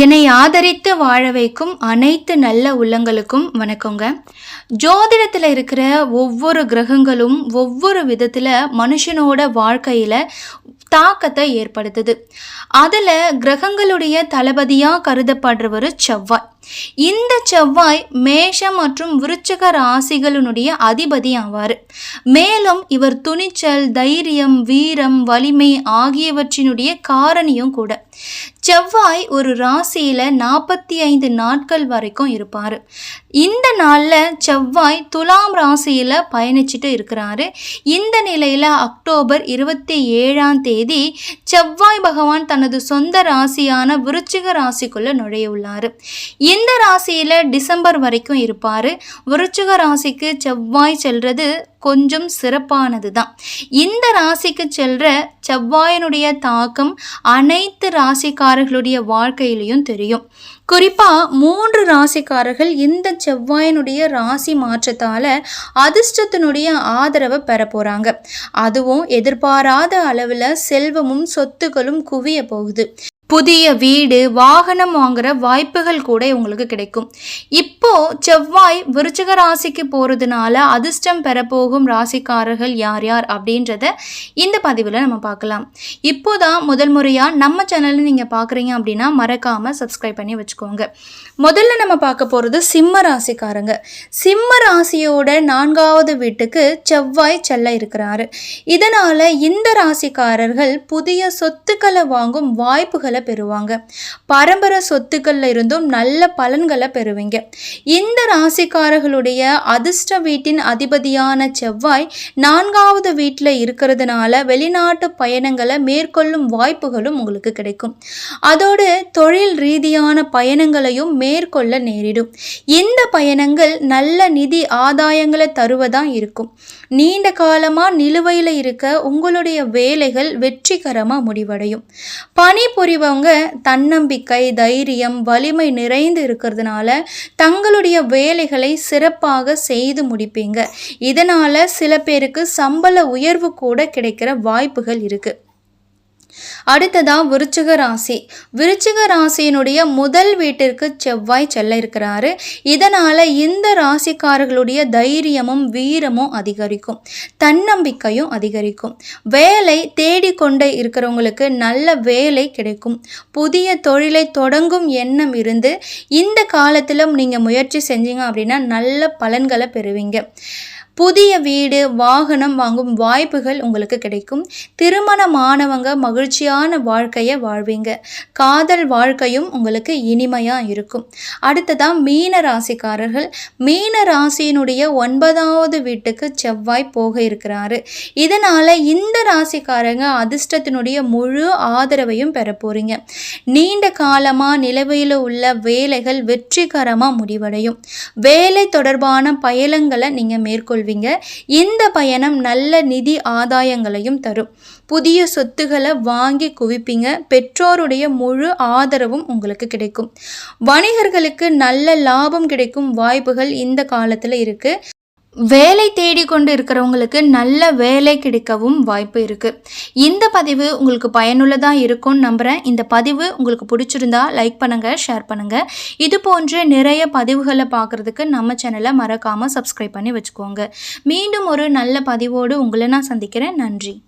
என்னை ஆதரித்து வாழ வைக்கும் அனைத்து நல்ல உள்ளங்களுக்கும் வணக்கங்க. ஜோதிடத்தில் இருக்கிற ஒவ்வொரு கிரகங்களும் ஒவ்வொரு விதத்தில் மனுஷனோட வாழ்க்கையில் தாக்கத்தை ஏற்படுத்துது. அதில் கிரகங்களுடைய தளபதியாக கருதப்படுறவர் செவ்வாய். இந்த செவ்வாய் மேஷம் மற்றும் விருச்சக ராசிகளினுடைய அதிபதி ஆவார் மேலும் இவர் துணிச்சல் தைரியம் வீரம் வலிமை ஆகியவற்றினுடைய காரணியும் கூட. செவ்வாய் ஒரு ராசியில் நாற்பத்தி ஐந்து நாட்கள் வரைக்கும் இருப்பார். இந்த நாளில் செவ்வாய் துலாம் ராசியில் பயணிச்சுட்டு இருக்கிறாரு. இந்த நிலையில் அக்டோபர் இருபத்தி ஏழாம் தேதி செவ்வாய் பகவான் தனது சொந்த ராசியான விருச்சிக ராசிக்குள்ளே நுழைய உள்ளார். இந்த ராசியில் டிசம்பர் வரைக்கும் இருப்பார்? விருச்சிக ராசிக்கு செவ்வாய் செல்வது கொஞ்சம் சிறப்பானது தான் இந்த ராசிக்கு செல்ற செவ்வாயினுடைய தாக்கம் அனைத்து ராசிக்காரர்களுடைய வாழ்க்கையிலையும் தெரியும். குறிப்பாக மூன்று ராசிக்காரர்கள் இந்த செவ்வாயினுடைய ராசி மாற்றத்தால் அதிர்ஷ்டத்தினுடைய ஆதரவை பெற போகிறாங்க அதுவும் எதிர்பாராத அளவில் செல்வமும் சொத்துக்களும் குவிய போகுது. புதிய வீடு வாகனம் வாங்குற வாய்ப்புகள் கூட உங்களுக்கு கிடைக்கும். இப்போ செவ்வாய் விருச்சக ராசிக்கு போகிறதுனால அதிர்ஷ்டம் பெறப்போகும் ராசிக்காரர்கள் யார் யார் அப்படின்றத இந்த பதிவில் நம்ம பார்க்கலாம். இப்போதான் முதல் முறையாக நம்ம சேனலில் நீங்கள் பார்க்குறீங்க அப்படின்னா மறக்காமல் சப்ஸ்கிரைப் பண்ணி வச்சுக்கோங்க. முதல்ல நம்ம பார்க்க போகிறது சிம்ம ராசிக்காரங்க. சிம்ம ராசியோட நான்காவது வீட்டுக்கு செவ்வாய் செல்ல இருக்கிறாரு. இதனால் இந்த ராசிக்காரர்கள் புதிய சொத்துக்களை வாங்கும் வாய்ப்புகள் பெறுவாங்க. பரம்பரை சொத்துக்கள்ல இருந்தும் நல்ல பலன்களை பெறுவீங்க. இந்த ராசிக்காரர்களுடைய அதிர்ஷ்ட வீட்டின் அதிபதியான செவ்வாய் நான்காவது வீட்டில் இருக்கிறதுனால வெளிநாட்டு பயணங்களை மேற்கொள்ளும் வாய்ப்புகளும் உங்களுக்கு கிடைக்கும். அதோடு தொழில் ரீதியான பயணங்களையும் மேற்கொள்ள நேரிடும். இந்த பயணங்கள் நல்ல நிதி ஆதாயங்களை தருவதாக இருக்கும். நீண்ட காலமாக நிலுவையில் இருக்க உங்களுடைய வேலைகள் வெற்றிகரமாக முடிவடையும். பணிபுரிவங்க தன்னம்பிக்கை தைரியம் வலிமை நிறைந்து இருக்கிறதுனால தங்களுடைய வேலைகளை சிறப்பாக செய்து முடிப்பீங்க. இதனால் சில பேருக்கு சம்பள உயர்வு கூட கிடைக்கிற வாய்ப்புகள் இருக்குது அடுத்ததா விருச்சிக ராசி. விருச்சிக ராசியினுடைய முதல் வீட்டிற்கு செவ்வாய் செல்ல இருக்கிறாரு. இதனால இந்த ராசிக்காரர்களுடைய தைரியமும் வீரமும் அதிகரிக்கும். தன்னம்பிக்கையும் அதிகரிக்கும். வேலை தேடிக்கொண்டே இருக்கிறவங்களுக்கு நல்ல வேலை கிடைக்கும். புதிய தொழிலை தொடங்கும் எண்ணம் இருந்து இந்த காலத்திலும் நீங்கள் முயற்சி செஞ்சீங்க அப்படின்னா நல்ல பலன்களை பெறுவீங்க. புதிய வீடு வாகனம் வாங்கும் வாய்ப்புகள் உங்களுக்கு கிடைக்கும். திருமணமானவங்க மகிழ்ச்சியான வாழ்க்கையை வாழ்வீங்க. காதல் வாழ்க்கையும் உங்களுக்கு இனிமையாக இருக்கும். அடுத்ததான் மீன ராசிக்காரர்கள். மீன ராசியினுடைய ஒன்பதாவது வீட்டுக்கு செவ்வாய் போக இருக்கிறாரு. இதனால் இந்த ராசிக்காரங்க அதிர்ஷ்டத்தினுடைய முழு ஆதரவையும் பெற போகிறீங்க நீண்ட காலமாக நிலவையில் உள்ள வேலைகள் வெற்றிகரமாக முடிவடையும். வேலை தொடர்பான பயணங்களை நீங்கள் மேற்கொள் கொள்வீங்க. இந்த பயணம் நல்ல நிதி ஆதாயங்களையும் தரும். புதிய சொத்துக்களை வாங்கி குவிப்பீங்க. பெற்றோருடைய முழு ஆதரவும் உங்களுக்கு கிடைக்கும். வணிகர்களுக்கு நல்ல லாபம் கிடைக்கும் வாய்ப்புகள் இந்த காலத்தில் இருக்குது வேலை தேடிக்கொண்டு இருக்கிறவங்களுக்கு நல்ல வேலை கிடைக்கவும் வாய்ப்பு இருக்குது இந்த பதிவு உங்களுக்கு பயனுள்ளதாக இருக்கும்னு நம்புகிறேன் இந்த பதிவு உங்களுக்கு பிடிச்சிருந்தா லைக் பண்ணுங்கள் ஷேர் பண்ணுங்கள் இது போன்ற நிறைய பதிவுகளை பார்க்குறதுக்கு நம்ம சேனலை மறக்காமல் சப்ஸ்கிரைப் பண்ணி வச்சுக்கோங்க. மீண்டும் ஒரு நல்ல பதிவோடு உங்களை நான் சந்திக்கிறேன். நன்றி.